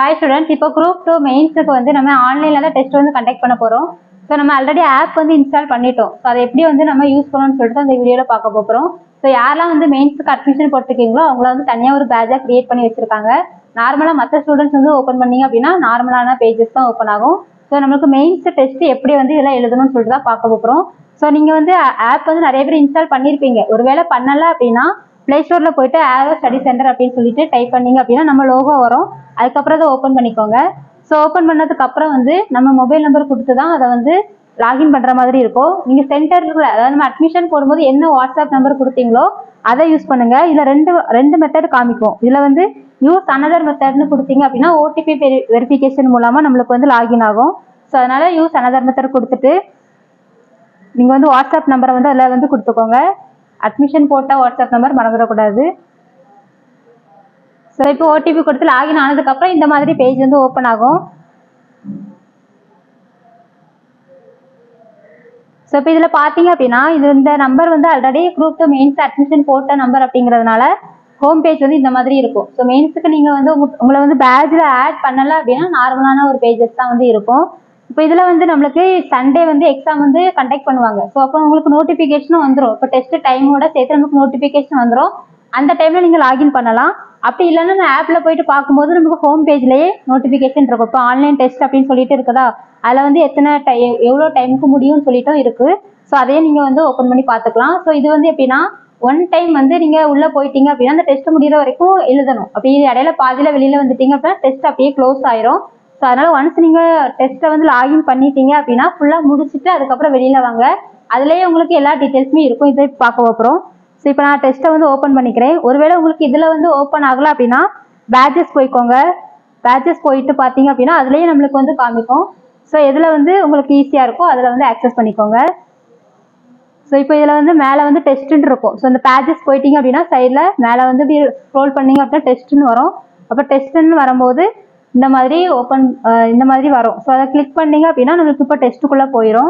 Hi students இப்போ group two மெயின்ஸுக்கு வந்து நம்ம ஆன்லைனில் தான் டெஸ்ட் வந்து கண்டக்ட் பண்ண போகிறோம் ஸோ நம்ம ஆல்ரெடி ஆப் வந்து இன்ஸ்டால் பண்ணிட்டோம். ஸோ அதை எப்படி வந்து நம்ம யூஸ் பண்ணணும்னு சொல்லிட்டு அந்த வீடியோவில் பார்க்க போகிறோம் ஸோ யாரெல்லாம் வந்து மெயின்ஸுக்கு அட்மிஷன் போட்டிருக்கீங்களோ அவங்கள வந்து தனியாக ஒரு பேஜாக க்ரியேட் பண்ணி வச்சிருக்காங்க. நார்மலாக மற்ற ஸ்டூடெண்ட்ஸ் வந்து ஓப்பன் பண்ணி அப்படின்னா நார்மலான பேஜஸ் தான் ஓப்பன் ஆகும். ஸோ நம்மளுக்கு மெயின்ஸ் டெஸ்ட் எப்படி வந்து இதெல்லாம் எழுதணும்னு சொல்லிட்டு தான் பார்க்க போகிறோம் ஸோ நீங்கள் வந்து ஆப் வந்து நிறைய பேர் இன்ஸ்டால் பண்ணியிருப்பீங்க ஒருவேளை பண்ணலை அப்படின்னா ப்ளே ஸ்டோரில் போயிட்டு ஆரோ ஸ்டடி சென்டர் அப்படின்னு சொல்லிட்டு டைப் பண்ணிங்க அப்படின்னா நம்ம லோகோ வரும். அதுக்கப்புறம் அதை ஓப்பன் பண்ணிக்கோங்க. ஸோ ஓப்பன் பண்ணதுக்கப்புறம் வந்து நம்ம மொபைல் நம்பர் கொடுத்து தான் அதை வந்து லாகின் பண்ணுற மாதிரி இருக்கும். நீங்கள் சென்டருக்குள்ள அதாவது நம்ம அட்மிஷன் போடும்போது என்ன வாட்ஸ்அப் நம்பர் கொடுத்தீங்களோ அதை யூஸ் பண்ணுங்க. இதில் ரெண்டு ரெண்டு மெத்தட் காமிக்கும். இதில் வந்து யூஸ் அனதர் மெத்தட்னு கொடுத்தீங்க அப்படின்னா ஓடிபி வெரிஃபிகேஷன் மூலமாக நம்மளுக்கு வந்து லாகின் ஆகும். ஸோ அதனால யூஸ் அனதர் மெத்தட் கொடுத்துட்டு நீங்கள் வந்து வாட்ஸ்அப் நம்பரை வந்து அதில் வந்து கொடுத்துக்கோங்க. அட்மிஷன் போட்டால் வாட்ஸ்அப் நம்பர் மறந்துடக்கூடாது. ஸோ இப்போ ஓடிபி கொடுத்து லாகின் ஆனதுக்கப்புறம் இந்த மாதிரி பேஜ் வந்து ஓப்பன் ஆகும். ஸோ இப்போ இதில் பார்த்தீங்க அப்படின்னா இது இந்த நம்பர் வந்து already group two mains admission போட்ட நம்பர் அப்படிங்கிறதுனால ஹோம் பேஜ் வந்து இந்த மாதிரி இருக்கும். ஸோ மெயின்ஸுக்கு நீங்கள் வந்து உங்களை வந்து பேட்சில் ஆட் பண்ணலை அப்படின்னா நார்மலான ஒரு பேஜஸ் தான் வந்து இருக்கும். இப்போ இதில் வந்து நம்மளுக்கு சண்டே வந்து எக்ஸாம் வந்து கண்டக்ட் பண்ணுவாங்க. ஸோ அப்போ உங்களுக்கு நோட்டிஃபிகேஷனும் வந்துடும் இப்போ டெஸ்ட் டைமோட சேர்த்து நமக்கு நோட்டிஃபிகேஷன் வந்துடும் அந்த டைமில் நீங்கள் லாகின் பண்ணலாம். அப்படி இல்லைன்னா நான் ஆப்பில் போயிட்டு பார்க்கும்போது நமக்கு ஹோம் பேஜ்லேயே நோட்டிஃபிகேஷன் இருக்கும். இப்போ ஆன்லைன் டெஸ்ட் அப்படின்னு சொல்லிட்டு இருக்குதா? அதில் வந்து எத்தனை டை எவ்வளோ டைமுக்கு முடியும்னு சொல்லிட்டும் இருக்குது ஸோ அதையே நீங்கள் வந்து ஓப்பன் பண்ணி பார்த்துக்கலாம். ஸோ இது வந்து எப்படின்னா ஒன் டைம் வந்து நீங்கள் உள்ளே போயிட்டீங்க அப்படின்னா அந்த டெஸ்ட் முடிகிற வரைக்கும் எழுதணும். அப்படி இடையில பாதியில் வெளியில் வந்துட்டீங்க அப்படின்னா டெஸ்ட் அப்படியே க்ளோஸ் ஆயிரும். ஸோ அதனால ஒன்ஸ் நீங்கள் டெஸ்ட்டை வந்து லாகின் பண்ணிட்டீங்க அப்படின்னா ஃபுல்லாக முடிச்சுட்டு அதுக்கப்புறம் வெளியில் வாங்க. அதுலேயே உங்களுக்கு எல்லா டீட்டெயில்ஸுமே இருக்கும். இதை பார்க்க போகிறோம் ஸோ இப்போ நான் டெஸ்ட்டை வந்து ஓப்பன் பண்ணிக்கிறேன். ஒருவேளை உங்களுக்கு இதில் வந்து ஓப்பன் ஆகலை அப்படின்னா பேட்சஸ் போய்க்கோங்க. பேட்சஸ் போயிட்டு பார்த்தீங்க அப்படின்னா அதுலேயே நம்மளுக்கு வந்து காமிக்கும். ஸோ எதில் வந்து உங்களுக்கு ஈஸியாக இருக்கோ அதில் வந்து ஆக்சஸ் பண்ணிக்கோங்க. ஸோ இப்போ இதில் வந்து மேலே வந்து டெஸ்ட்டுன்னு இருக்கும். ஸோ இந்த பேஜஸ் போயிட்டீங்க அப்படின்னா சைடில் மேலே வந்து இப்படி ஸ்க்ரோல் பண்ணீங்க அப்படின்னா டெஸ்ட்டுன்னு வரும். அப்போ டெஸ்ட்டுன்னு வரும்போது இந்த மாதிரி ஓப்பன் இந்த மாதிரி வரும். ஸோ அதை கிளிக் பண்ணீங்க அப்படின்னா நம்மளுக்கு இப்போ டெஸ்ட்டுக்குள்ளே போயிடும்